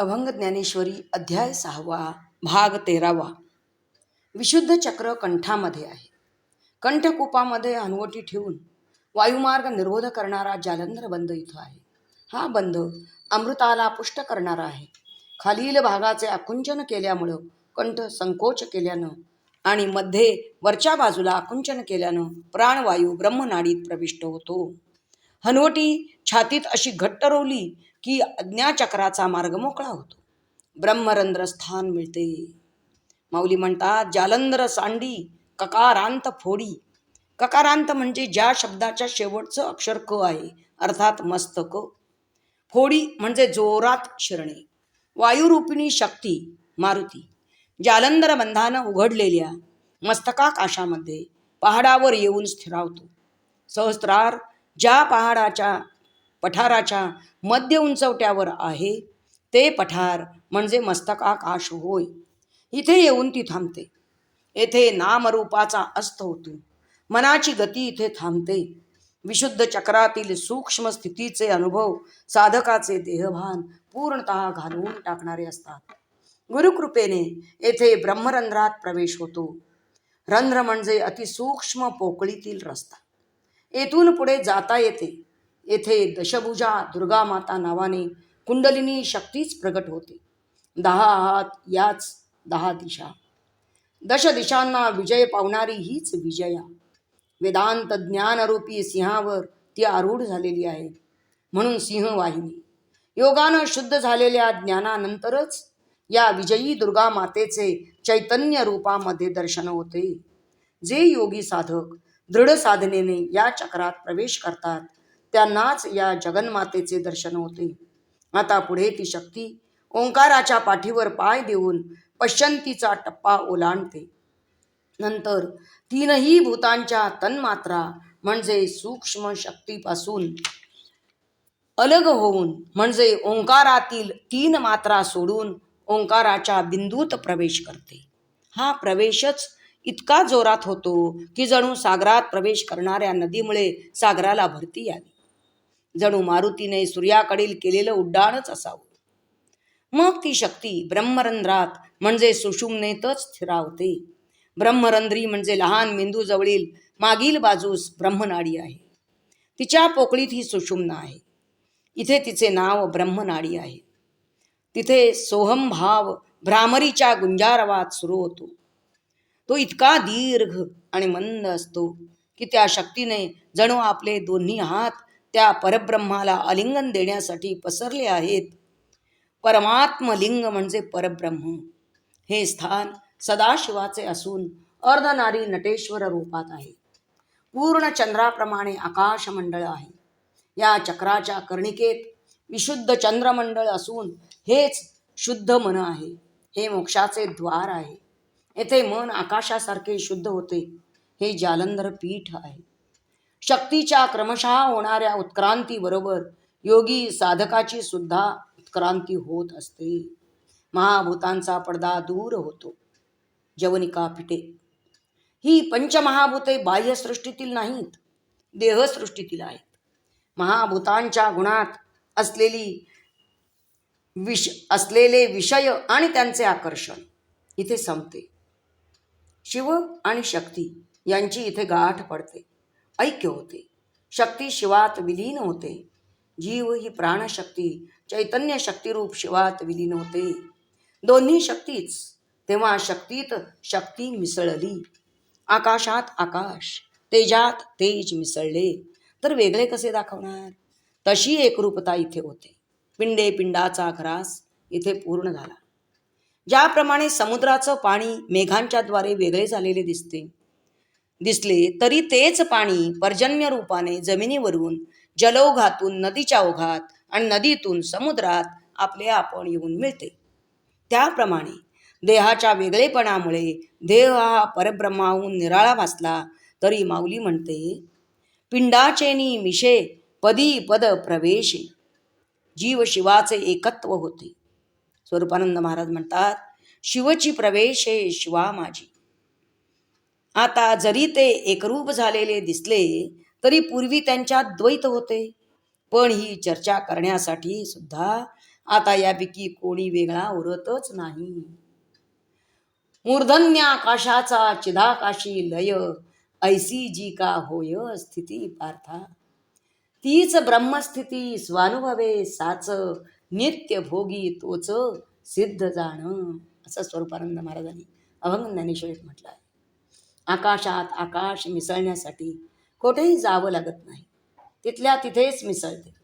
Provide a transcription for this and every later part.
अभंग ज्ञानेश्वरी अध्याय सहावा भाग तेरावा. विशुद्ध चक्र कंठामध्ये आहे. कंठकूपामध्ये हनवटी ठेवून वायुमार्ग निर्बोध करणारा जालंधर बंद इथं आहे. हा बंद अमृताला पुष्ट करणारा आहे. खालील भागाचे आकुंचन केल्यामुळं कंठ संकोच केल्यानं आणि मध्ये वरच्या बाजूला आकुंचन केल्यानं प्राणवायू ब्रह्मनाडीत प्रविष्ट होतो. हनवटी छातीत अशी घट्ट रोवली की अज्ञाचक्राचा मार्ग मोकळा होतो. ब्रह्मरंध्र स्थान मिळते. माऊली म्हणतात जालंधर सांडी ककारांत फोडी. ककारांत म्हणजे ज्या शब्दाच्या शेवटचं अक्षर क आहे अर्थात मस्तक. फोडी म्हणजे जोरात शिरणे. वायुरूपिणी शक्ती मारुती. जालंधर बंधानं उघडलेल्या मस्तकाकाशामध्ये पहाडावर येऊन स्थिरावतो. सहस्त्रार ज्या पहाडाच्या पठाराच्या मध्य उंचवट्यावर आहे. ते पठार म्हणजे मस्तकाकाश होय. इथे येऊन ती थांबते. येथे नामरूपाचा अस्त होतो. मनाची गती इथे थांबते. विशुद्ध चक्रातील सूक्ष्म स्थितीचे अनुभव साधकाचे देहभान पूर्णतः घालवून टाकणारे असतात. गुरुकृपेने येथे ब्रह्मरंध्रात प्रवेश होतो. रंध्र म्हणजे अतिसूक्ष्म पोकळीतील रस्ता. येथून पुढे जाता येते. येथे दशभुजा दुर्गा माता नावाने कुंडलिनी शक्तीच प्रगट होते. दहा हात याच दहा दिशा. दश दिशांना विजय पावणारी हीच विजया. वेदांत ज्ञानरूपी सिंहावर ती आरूढ झालेली आहे. म्हणून सिंहवाहिनी. योगानं शुद्ध झालेल्या ज्ञानानंतरच या विजयी दुर्गा मातेचे चैतन्य रूपामध्ये दर्शन होते. जे योगी साधक दृढ साधनेने या चक्रात प्रवेश करतात त्यांनाच या जगन्मातेचे दर्शन होते. आता पुढे ती शक्ती ओंकाराच्या पाठीवर पाय देऊन पश्चंतीचा टप्पा ओलांडते. नंतर तीनही भूतांच्या तन्मात्रा म्हणजे सूक्ष्म शक्तीपासून अलग होऊन म्हणजे ओंकारातील तीन मात्रा सोडून ओंकाराच्या बिंदूत प्रवेश करते. हा प्रवेशच इतका जोरात होतो की जणू सागरात प्रवेश करणाऱ्या नदीमुळे सागराला भरती आली. जणू मारुतीने सूर्याकडील केलेलं उड्डाणच असावं. मग ती शक्ती ब्रह्मरंध्रात म्हणजे सुषुम्नेतच स्थिरावते. ब्रह्मरंध्री म्हणजे लहान मेंदूजवळील मागील बाजूस ब्रह्मनाडी आहे. तिच्या पोकळीत ही सुषुम्ना आहे. इथे तिचे नाव ब्रह्मनाडी आहे. तिथे सोहम भाव भ्रामरीच्या गुंजारवात सुरू होतो. तो इतका दीर्घ आणि मंद असतो की त्या शक्तीने जणू आपले दोन्ही हात त्या परब्रह्माला आलिंगन देण्यासाठी पसरले आहेत. परमात्मलिंग म्हणजे परब्रह्म. हे स्थान सदाशिवाचे असून अर्धनारी नटेश्वर रूपात आहे. पूर्ण चंद्राप्रमाणे आकाशमंडळ आहे. या चक्राच्या कर्णिकेत विशुद्ध चंद्रमंडळ असून हेच शुद्ध मन आहे. हे मोक्षाचे द्वार आहे. येथे मन आकाशासारखे शुद्ध होते. हे जालंधर पीठ आहे. शक्तीच्या क्रमशः होणाऱ्या उत्क्रांतीबरोबर योगी साधकाची सुद्धा उत्क्रांती होत असते. महाभूतांचा पडदा दूर होतो. जवनिका पिटे ही पंचमहाभूते बाह्यसृष्टीतील नाहीत देहसृष्टीतील आहेत. महाभूतांच्या गुणात असलेली विष असलेले विषय आणि त्यांचे आकर्षण इथे संपते. शिव आणि शक्ती यांची इथे गाठ पडते. ऐक्य होते. शक्ती शिवात विलीन होते. जीव ही प्राणशक्ती चैतन्य शक्तिरूप शिवात विलीन होते. दोन्ही शक्तीच तेव्हा शक्तीत शक्ती मिसळली. आकाशात आकाश तेजात तेज मिसळले. तर वेगळे कसे दाखवणार? तशी एकरूपता इथे होते. पिंडे पिंडाचा घरास इथे पूर्ण झाला. ज्याप्रमाणे समुद्राचं पाणी मेघांच्या द्वारे वेगळे झालेले दिसते दिसले तरी तेच पाणी पर्जन्य रूपाने जमिनीवरून जलौघातून नदीच्या ओघात आणि नदीतून समुद्रात आपले आपण येऊन मिळते. त्याप्रमाणे देहाच्या वेगळेपणामुळे देह हा परब्रह्माहून निराळा भासला तरी माऊली म्हणते पिंडाचेनी मिशे पदी पद प्रवेशे. जीव शिवाचे एकत्व होते. स्वरूपानंद महाराज म्हणतात शिवची प्रवेश हे शिवा माझी. आता जरी ते एकरूप झालेले दिसले तरी पूर्वी त्यांच्यात द्वैत होते. पण ही चर्चा करण्यासाठी सुद्धा आता यापैकी कोणी वेगळा उरतच नाही. मूर्धन्य आकाशाचा चिदाकाशी लय ऐसी जी का होय स्थिती पार्था. तीच ब्रह्मस्थिती स्वानुभवे साच नित्य भोगी तोच सिद्ध जाण. असं स्वरूपानंद महाराजांनी अभंग ज्ञानेश्वरीत म्हटलं आहे. आकाशात आकाश मिसळण्यासाठी कुठेही जावं लागत नाही. तिथल्या तिथेच मिसळते.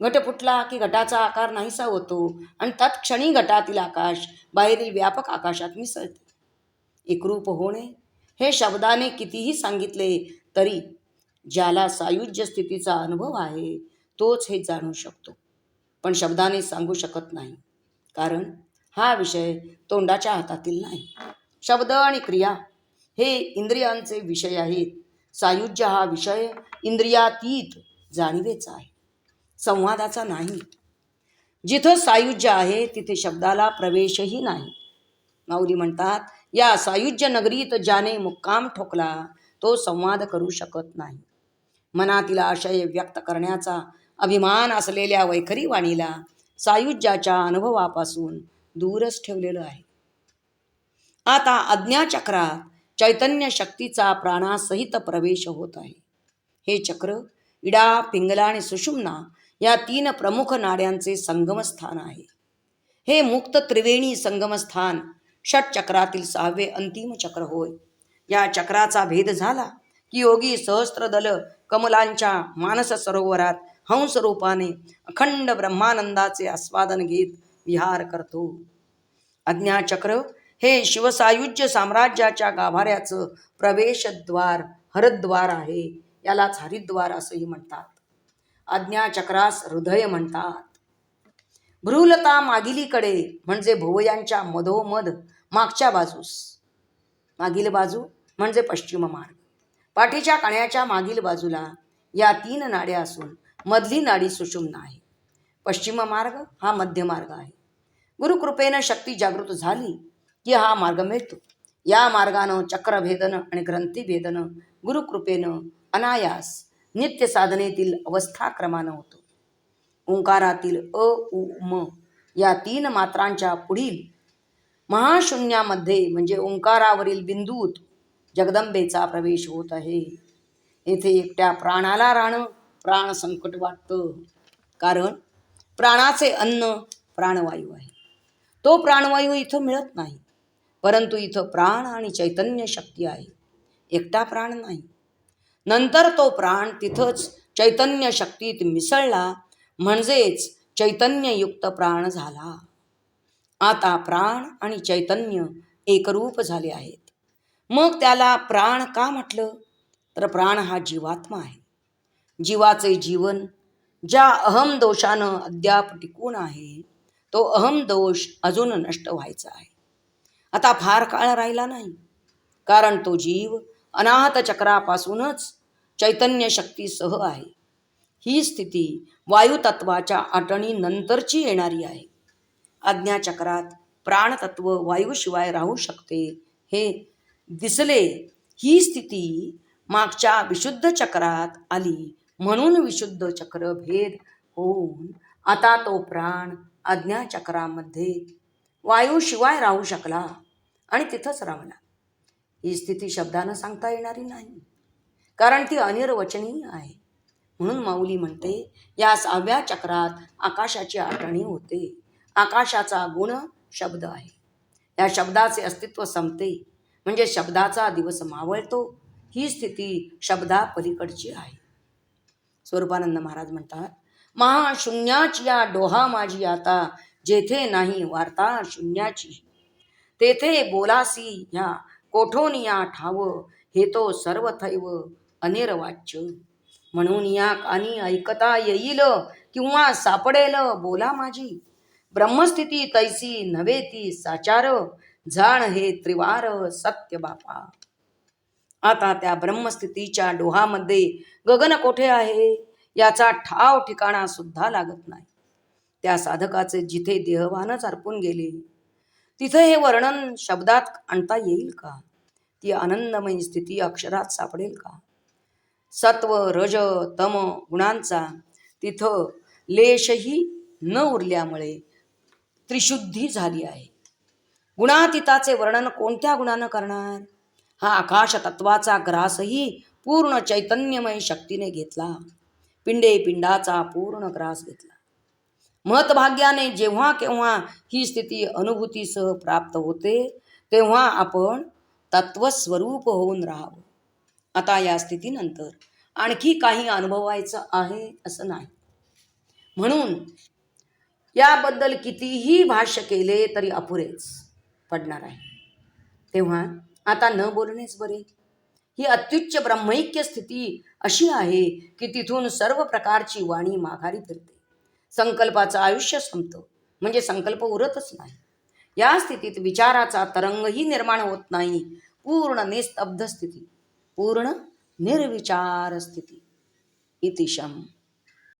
घट फुटला की घटाचा आकार नाहीसा होतो आणि तत्क्षणी घटातील आकाश बाहेरील व्यापक आकाशात मिसळते. एकरूप होणे हे शब्दाने कितीही सांगितले तरी ज्याला सायुज्य स्थितीचा अनुभव आहे तोच हे जाणू शकतो. पण शब्दाने सांगू शकत नाही. कारण हा विषय तोंडाच्या हातातील नाही. शब्द आणि क्रिया हे इंद्रियांचे विषय आहेत. सायुज्य हा विषय इंद्रियातीत जाणीवेचा आहे. संवादाचा नाही. जिथं सायुज्य आहे तिथे शब्दाला प्रवेशही नाही. माऊली म्हणतात या सायुज्य नगरीत ज्याने मुक्काम ठोकला तो संवाद करू शकत नाही. मनातील आशय व्यक्त करण्याचा अभिमान असलेल्या वैखरी वाणीला सायुज्याच्या अनुभवापासून दूरच ठेवलेलं आहे. आता अज्ञाचक्रात चैतन्य शक्तीचा प्राणासहित प्रवेश होत आहे. हे चक्र इडा पिंगला आणि सुषुम्ना या तीन प्रमुख नाड्यांचे संगमस्थान आहे. हे मुक्त त्रिवेणी संगमस्थान षटचक्रातील सहावे अंतिम चक्र होय. या चक्राचा भेद झाला की योगी सहस्त्रदल कमलांच्या मानस सरोवरात हंस रूपाने अखंड ब्रह्मानंदाचे आस्वादन घेत विहार करतो. अज्ञाचक्र हे शिवसायुज्य साम्राज्याच्या गाभाऱ्याचं प्रवेशद्वार हरद्वार आहे. यालाच हरिद्वार असंही म्हणतात. आज्ञाचक्रास हृदय म्हणतात. भ्रूलता मागिलीकडे म्हणजे भुवयांच्या मधोमध मागच्या बाजूस. मागील बाजू म्हणजे पश्चिम मार्ग. पाठीच्या कण्याच्या मागील बाजूला या तीन नाड्या असून मधली नाडी सुषुम्ना आहे पश्चिम मार्ग हा मध्यमार्ग आहे. गुरुकृपेनं शक्ती जागृत झाली की हा मार्ग मिळतो. या मार्गानं चक्रभेदन आणि ग्रंथीभेदन गुरुकृपेनं अनायास नित्य साधनेतील अवस्थाक्रमानं होतो. ओंकारातील अ उ म या तीन मात्रांच्या पुढील महाशून्यामध्ये म्हणजे ओंकारावरील बिंदूत जगदंबेचा प्रवेश होत आहे. येथे एकट्या प्राणाला राहणं प्राण संकट वाटतं. कारण प्राणाचे अन्न प्राणवायू आहे. तो प्राणवायू इथं मिळत नाही. परंतु इथं प्राण आणि चैतन्य शक्ती आहे. एकटा प्राण नाही. नंतर तो प्राण तिथंच चैतन्य शक्तीत मिसळला म्हणजेच चैतन्ययुक्त प्राण झाला. आता प्राण आणि चैतन्य एकरूप झाले आहेत. मग त्याला प्राण का म्हटलं? तर प्राण हा जीवात्मा आहे. जीवाचे जीवन ज्या अहम दोषानं अद्याप टिकून आहे तो अहम दोष अजून नष्ट व्हायचा आहे. आता फार काळ राहिला नाही. कारण तो जीव अनाहत चक्रापासूनच चैतन्य शक्तीसह आहे. ही स्थिती वायुतत्वाच्या आटणीनंतरची येणारी आहे. आज्ञाचक्रात प्राणतत्व वायूशिवाय राहू शकते हे दिसले. ही स्थिती मागच्या विशुद्ध चक्रात आली. म्हणून विशुद्ध चक्र भेद होऊन आता तो प्राण आज्ञाचक्रामध्ये वायूशिवाय राहू शकला. आणि तिथंच रमला. ही स्थिती शब्दानं सांगता येणारी नाही. कारण ती अनिर्वचनीय आहे. म्हणून माऊली म्हणते या सहाव्या चक्रात आकाशाची आठवणी होते. आकाशाचा गुण शब्द आहे. या शब्दाचे अस्तित्व संपते. म्हणजे शब्दाचा दिवस मावळतो. ही स्थिती शब्दा पलीकडची आहे. स्वरूपानंद महाराज म्हणतात महाशून्याची या डोहा माझी आता जेथे नाही वार्ता शून्याची. तेथे बोलासी ह्या कोठोनिया ठाव? हे तो सर्वथैव अनिर्वाच्य. म्हणून या कानी ऐकता येईल किंवा सापडेल बोला माझी. ब्रह्मस्थिती तैसी नव्हे ती साचार जाण हे त्रिवार सत्य बापा. आता त्या ब्रह्मस्थितीच्या डोहामध्ये गगन कोठे आहे? याचा ठाव ठिकाणा सुद्धा लागत नाही. त्या साधकाचे जिथे देहवानच अर्पून गेले तिथं हे वर्णन शब्दात आणता येईल का? ती आनंदमयी स्थिती अक्षरात सापडेल का? सत्व रज तम गुणांचा तिथं लेशही न उरल्यामुळे त्रिशुद्धी झाली आहे. गुणातीताचे वर्णन कोणत्या गुणानं करणार? हा आकाश तत्वाचा ग्रासही पूर्ण चैतन्यमय शक्तीने घेतला. पिंडे पिंडाचा पूर्ण ग्रास घेतला. मतभाग्याने जेव्हा केव्हा ही स्थिती अनुभूतीसह प्राप्त होते तेव्हा आपण तत्वस्वरूप होऊन राहावं. आता या स्थितीनंतर आणखी काही अनुभवायचं आहे असं नाही. म्हणून याबद्दल कितीही भाष्य केले तरी अपुरेच पडणार आहे. तेव्हा आता न बोलणेच बरे. ही अत्युच्च ब्रह्मैक्य स्थिती अशी आहे की तिथून सर्व प्रकारची वाणी माघारी फिरते. संकल्पाचं आयुष्य संपतं. म्हणजे संकल्प उरतच नाही. या स्थितीत विचाराचा तरंगही निर्माण होत नाही. पूर्ण निस्तब्ध स्थिती. पूर्ण निर्विचार स्थिती. इतिशम